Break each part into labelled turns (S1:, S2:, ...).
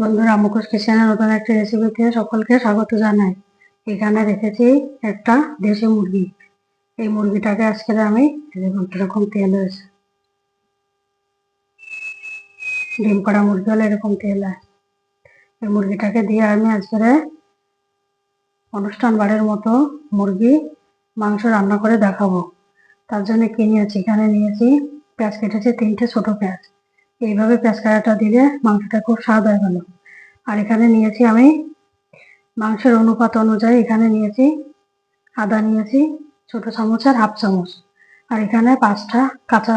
S1: বন্ধুরা মুখোশ কিচেনের নতুন একটা রেসিপিতে সকলকে স্বাগত জানাই। এখানে রেখেছি একটা দেশি মুরগি। এই মুরগিটাকে আজকে আমি কীরকম তেল হয়েছে। ডিম করা মুরগি হলে এরকম তেল হয়। এই মুরগিটাকে দিয়ে আমি আজকে অনুষ্ঠান বাড়ির মতো মুরগি মাংস রান্না করে দেখাবো। তার জন্য কি নিয়েছি এখানে নিয়েছি, পেঁয়াজ কেটেছি, তিনটে ছোট পেঁয়াজ। এইভাবে পেঁয়াজ কাটাটা দিলে মাংসটা খুব স্বাদ হয়ে গেল আর এখানে নিয়েছি আমি মাংসের অনুপাত অনুযায়ী এখানে নিয়েছি আদা নিয়েছি, ছোট চামচ আর হাফ চামচ। আর এখানে পাঁচটা কাঁচা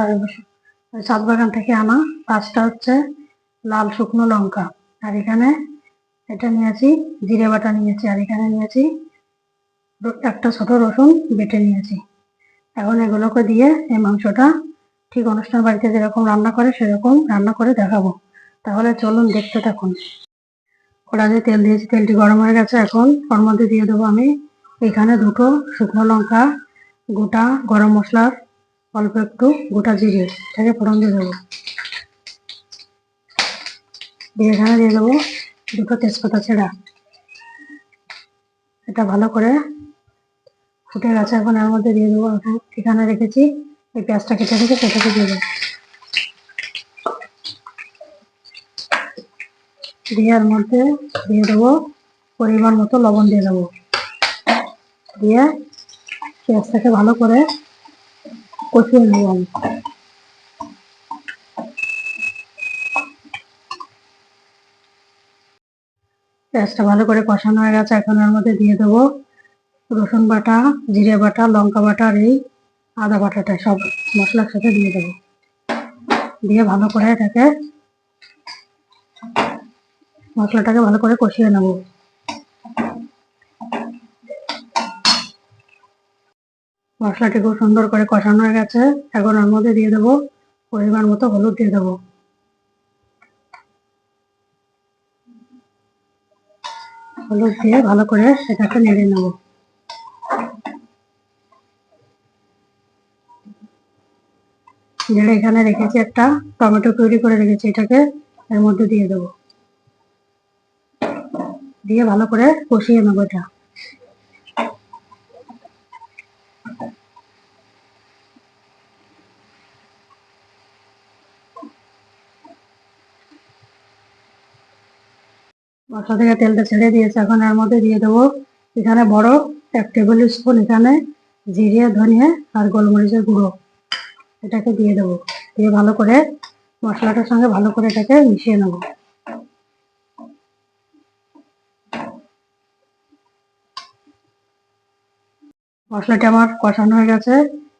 S1: চাঁদ বাগান থেকে আনা পাঁচটা হচ্ছে লাল শুকনো লঙ্কা। আর এখানে এটা নিয়েছি জিরে বাটা নিয়েছি, আর এখানে নিয়েছি একটা ছোট রসুন বেটে নিয়েছি। এখন এগুলোকে দিয়ে এই মাংসটা ঠিক অনুষ্ঠান বাড়িতে যেরকম রান্না করে, সেরকম রান্না করে দেখাবো। তাহলে চলুন দেখতে থাকুন। কড়াইতে তেল দিয়েছি, তেলটি গরম হয়ে গেছে, এখন ওর মধ্যে দিয়ে দেবো আমি এখানে দুটো শুকনো লঙ্কা, গোটা গরম মশলার অল্প একটু গোটা জিরে, এটাকে ফোড়ন দিয়ে দেবো। দিয়ে এখানে দিয়ে দেবো দুটো তেজপাতা ছেঁড়া এটা ভালো করে ফুটে গেছে, এখন এর মধ্যে দিয়ে দেবো। এখানে রেখেছি এই পেঁয়াজটা কেটে রেখে সেটাকে দিয়ে দেবো। দিয়ে এর মধ্যে দিয়ে দেবো পরিমাণ মতো লবণ দিয়ে দেবো। দিয়ে পেঁয়াজটাকে ভালো করে কষিয়ে নেব আমি। পেঁয়াজটা ভালো করে কষানো হয়ে গেছে, এখন এর মধ্যে দিয়ে দেবো রসুন বাটা, জিরে বাটা, লঙ্কা বাটা আর এই আদা বাটাটা সব মশলার সাথে দিয়ে দেবো। দিয়ে ভালো করে এটাকে মশলাটাকে ভালো করে কষিয়ে নেব। মশলাটি খুব সুন্দর করে কষানো হয়ে গেছে। এখন ওর মধ্যে দিয়ে দেবো পরিমাণ মতো হলুদ দিয়ে দেবো। হলুদ দিয়ে ভালো করে সেটাকে নেড়ে নেব। নেড়ে এখানে রেখেছি একটা টমেটো তৈরি করে রেখেছি এটাকে, এর মধ্যে দিয়ে দেবো। দিয়ে ভালো করে কষিয়ে নেব এটা। মশলা থেকে তেলটা ছেড়ে দিয়েছে, এখন এর মধ্যে দিয়ে দেবো এখানে বড় এক টেবিল স্পুন এখানে জিরে, ধনিয়া আর গোলমরিচের গুঁড়ো। এটাকে দিয়ে দেবো। দিয়ে ভালো করে মশলাটার সঙ্গে ভালো করে এটাকে মিশিয়ে নেব। মশলাটা আমার কষানো হয়ে গেছে।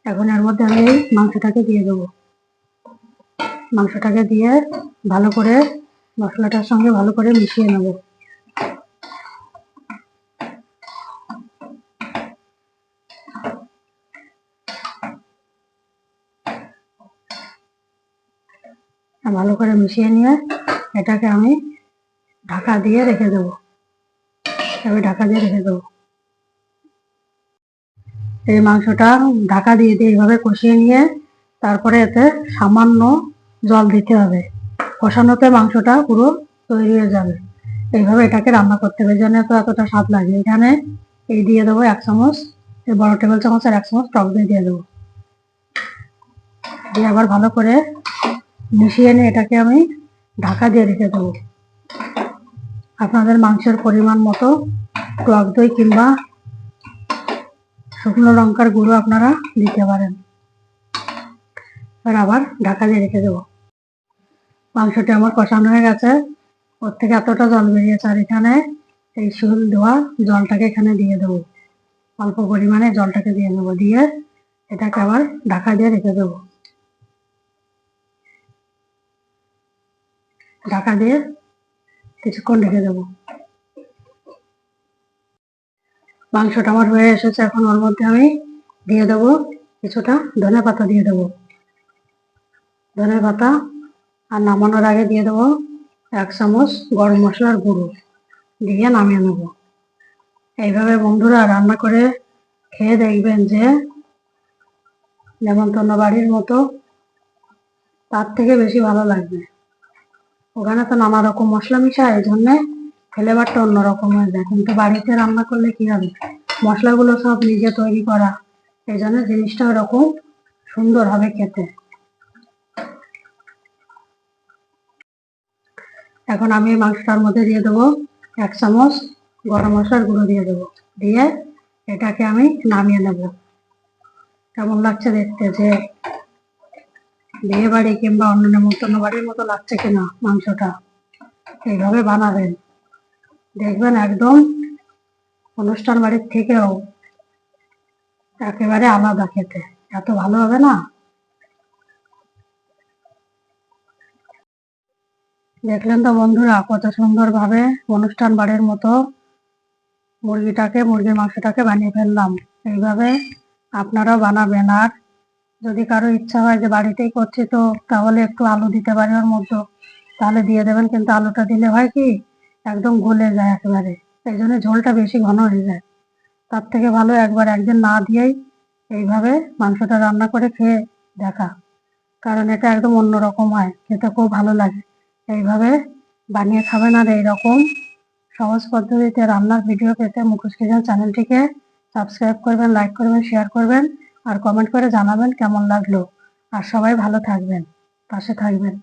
S1: এখন এর মধ্যে আমি এই মাংসটাকে দিয়ে দেবো। মাংসটাকে দিয়ে ভালো করে মশলাটার সঙ্গে ভালো করে মিশিয়ে নেব। ভালো করে মিশিয়ে নিয়ে এটাকে আমি ঢাকা দিয়ে রেখে দেবো। আমি ঢাকা দিয়ে রেখে দেবো। এই মাংসটা ঢাকা দিয়ে দিয়ে এইভাবে কষিয়ে নিয়ে তারপরে এতে সামান্য জল দিতে হবে। কষানোতে মাংসটা পুরো তৈরি হয়ে যাবে। এইভাবে এটাকে রান্না করতে হবে। যেন তো এতটা স্বাদ লাগে। এখানে এই দিয়ে দেবো এক চামচ বড় টেবিল চামচ আর এক চামচ টক দই দিয়ে দেবো। দিয়ে আবার ভালো করে মিশিয়ে নিয়ে এটাকে আমি ঢাকা দিয়ে রেখে দেবো। আপনাদের মাংসের পরিমাণ মতো টক দই কিংবা শুকনো লঙ্কার গুঁড়ো আপনারা দিতে পারেন। আর আবার ঢাকা দিয়ে রেখে দেবো। মাংসটি আমার কষানো হয়ে গেছে। ওর থেকে এতটা জল বেরিয়েছে আর এখানে এই শুল দেওয়া জলটাকে এখানে দিয়ে দেবো। অল্প পরিমাণে জলটাকে দিয়ে দেবো। দিয়ে এটাকে আবার ঢাকা দিয়ে রেখে দেবো। ঢাকা দিয়ে কিছুক্ষণ রেখে দেবো। মাংসটা আমার হয়ে এসেছে, এখন ওর মধ্যে আমি দিয়ে দেবো কিছুটা ধনে পাতা দিয়ে দেবো। ধনে পাতা আর নামানোর আগে দিয়ে দেবো এক চামচ গরম মশলার গুঁড়ো, দিয়ে নামিয়ে নেব। এইভাবে বন্ধুরা রান্না করে খেয়ে দেখবেন যে নেমন্তন্ন বাড়ির মতো তার থেকে বেশি ভালো লাগবে। ওখানে তো নানা রকম মশলা মিশায়, এই জন্যে ফ্লেভারটা অন্যরকম হয়ে যায়। কিন্তু বাড়িতে রান্না করলে কি হবে? মশলাগুলো সব নিজে তৈরি করা। এই জন্য জিনিসটা ওরকম সুন্দর হবে খেতে। এখন আমি মাংসটার মধ্যে দিয়ে দেবো এক চামচ গরম মশলার গুঁড়ো দিয়ে দেবো। দিয়ে এটাকে আমি নামিয়ে নেব। কেমন লাগছে দেখতে যে বিয়ে বাড়ি কিংবা অন্য নেমন্তন্ন বাড়ির মতো লাগছে কিনা মাংসটা, এইভাবে বানাবেন। দেখবেন একদম অনুষ্ঠান বাড়ির থেকেও একেবারে আলাদা খেতে। এত ভালো হবে না? দেখলেন তো বন্ধুরা কত সুন্দর ভাবে অনুষ্ঠান বাড়ির মতো মুরগিটাকে, মুরগির মাংসটাকে বানিয়ে ফেললাম। এইভাবে আপনারাও বানাবেন আর যদি কারও ইচ্ছা হয় যে বাড়িতেই করছি, তো তাহলে একটু আলু দিতে পারি ওর মধ্যে। তাহলে দিয়ে দেবেন, কিন্তু আলুটা দিলে হয় কি, একদম গলে যায় একেবারে। এই জন্য ঝোলটা বেশি ঘন হয়ে যায়। তার থেকে ভালো একবার একদিন না দিয়েই এইভাবে মাংসটা রান্না করে খেয়ে দেখা। কারণ এটা একদম অন্যরকম হয়, খেতে খুব ভালো লাগে। এইভাবে বানিয়ে খাবেন আর এইরকম সহজ পদ্ধতিতে রান্নার ভিডিও পেতে মুখোশ কিচেন চ্যানেলটিকে সাবস্ক্রাইব করবেন, লাইক করবেন শেয়ার করবেন। আর কমেন্ট করে জানাবেন কেমন লাগল। আর সবাই ভালো থাকবেন। পাশে থাকবেন।